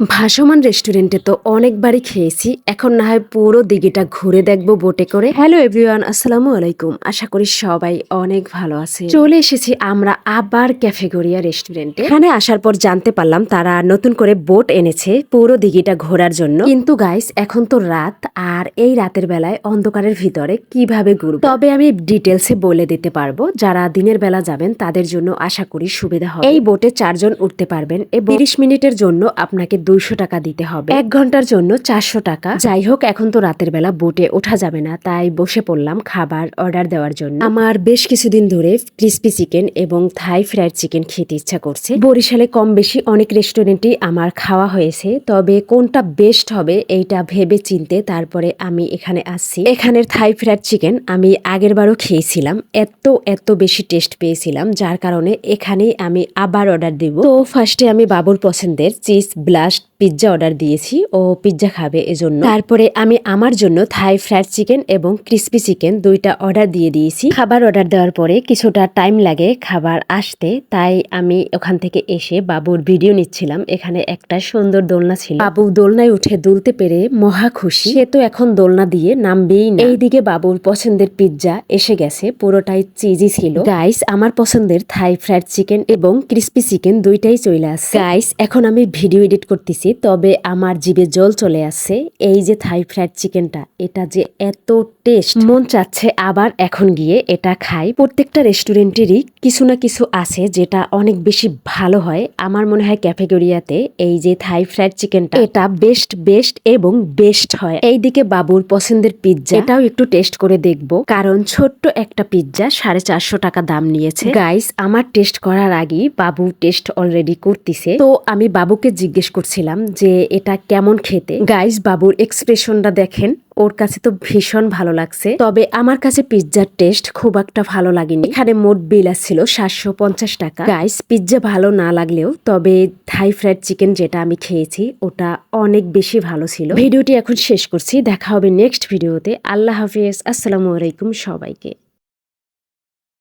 ভাসমান রেস্টুরেন্টে তো অনেকবারই খেয়েছি। এখন না হয় পুরো দিঘিটা ঘুরে দেখব বোটে করে। হ্যালো এভরিওয়ান, আসসালামু আলাইকুম। আশা করি সবাই অনেক ভালো আছে চলে এসেছি আমরা আবার ক্যাফেগোরিয়া রেস্টুরেন্টে। এখানে আসার পর জানতে পারলাম তারা নতুন করে বোট এনেছে পুরো দিঘিটা ঘোরার জন্য। কিন্তু গাইস এখন তো রাত আর এই রাতের বেলায় অন্ধকারের ভিতরে কীভাবে ঘুরবো? তবে আমি ডিটেলসে বলে দিতে পারব। যারা দিনের বেলা যাবেন তাদের জন্য আশা করি সুবিধা হবে। এই বোটে চারজন উঠতে পারবেন এবং তিরিশ মিনিটের জন্য আপনাকে দুইশো টাকা দিতে হবে। এক ঘণ্টার জন্য চারশো টাকা। যাই হোক, এখন তো রাতের বেলা বোটে ওঠা যাবে না, তাই বসে পড়লাম খাবার অর্ডার দেওয়ার জন্য। আমার বেশ কিছুদিন ধরে ক্রিস্পি চিকেন এবং থাই ফ্রাইড চিকেন খেতে ইচ্ছা করছে। বরিশালে কম বেশি অনেক রেস্টুরেন্টই আমার খাওয়া হয়েছে, তবে কোনটা বেস্ট হবে এইটা ভেবে চিনতে তারপরে আমি এখানে আসছি। এখানের থাই ফ্রাইড চিকেন আমি আগের বারও খেয়েছিলাম, এত এত বেশি টেস্ট পেয়েছিলাম, যার কারণে এখানেই আমি আবার অর্ডার দিব। তো ফার্স্টে আমি বাবুর পছন্দের চিজ touched পিৎজা অর্ডার দিয়েছি, ও পিৎজা খাবে এজন্য। তারপরে আমি আমার জন্য থাই ফ্রাইড চিকেন এবং ক্রিস্পি চিকেন দুইটা অর্ডার দিয়ে দিয়েছি। খাবার অর্ডার দেওয়ার পরে কিছুটা টাইম লাগে খাবার আসতে, তাই আমি ওখান থেকে এসে বাবুর ভিডিও নিচ্ছিলাম। এখানে একটা সুন্দর দোলনা ছিল। বাবু দোলনায় উঠে দুলতে পেরে মহা খুশি। সে তো এখন দোলনা দিয়ে নামবেই না। এইদিকে বাবুর পছন্দের পিৎজা এসে গেছে, পুরোটাই চিজি ছিল। গাইস আমার পছন্দের থাই ফ্রাইড চিকেন এবং ক্রিস্পি চিকেন দুইটাই চলে আসছে। গাইস এখন আমি ভিডিও এডিট করতেছি। তবে আমার জিভে জল চলে আসছে এই যে থাই ফ্রাইড চিকেনটা এটা যে এত টেস্ট মন চাচ্ছে আবার এখন গিয়ে এটা খাই। প্রত্যেকটা রেস্টুরেন্টেরই কিছু না কিছু আছে যেটা অনেক বেশি ভালো হয়। আমার মনে হয় ক্যাফেগরিয়াতে এই যে থাই ফ্রাইড চিকেনটা এটা বেস্ট বেস্ট এবং বেস্ট হয়। এইদিকে বাবুর পছন্দের পিৎজা এটাও একটু টেস্ট করে দেখব। কারণ ছোট্ট একটা পিৎজা সাড়ে চারশো টাকা দাম নিয়েছে। গাইস আমার টেস্ট করার আগেই বাবু টেস্ট অলরেডি করতেছে। তো আমি বাবুকে জিজ্ঞেস করছিলাম যে এটা কেমন খেতে। গাইস বাবুর এক্সপ্রেশনটা দেখেন, ওর কাছে তো ভীষণ ভালো লাগছে। তবে আমার কাছে পিৎজার টেস্ট খুব একটা ভালো লাগেনি। এখানে মোট বিল আসছিল সাতশো পঞ্চাশ টাকা। গাইস পিৎজা ভালো না লাগলেও, তবে থাই ফ্রাইড চিকেন যেটা আমি খেয়েছি, ওটা অনেক বেশি ভালো ছিল। ভিডিওটি এখন শেষ করছি। দেখা হবে নেক্সট ভিডিওতে আল্লাহ হাফিজ। আসসালামু আলাইকুম সবাইকে।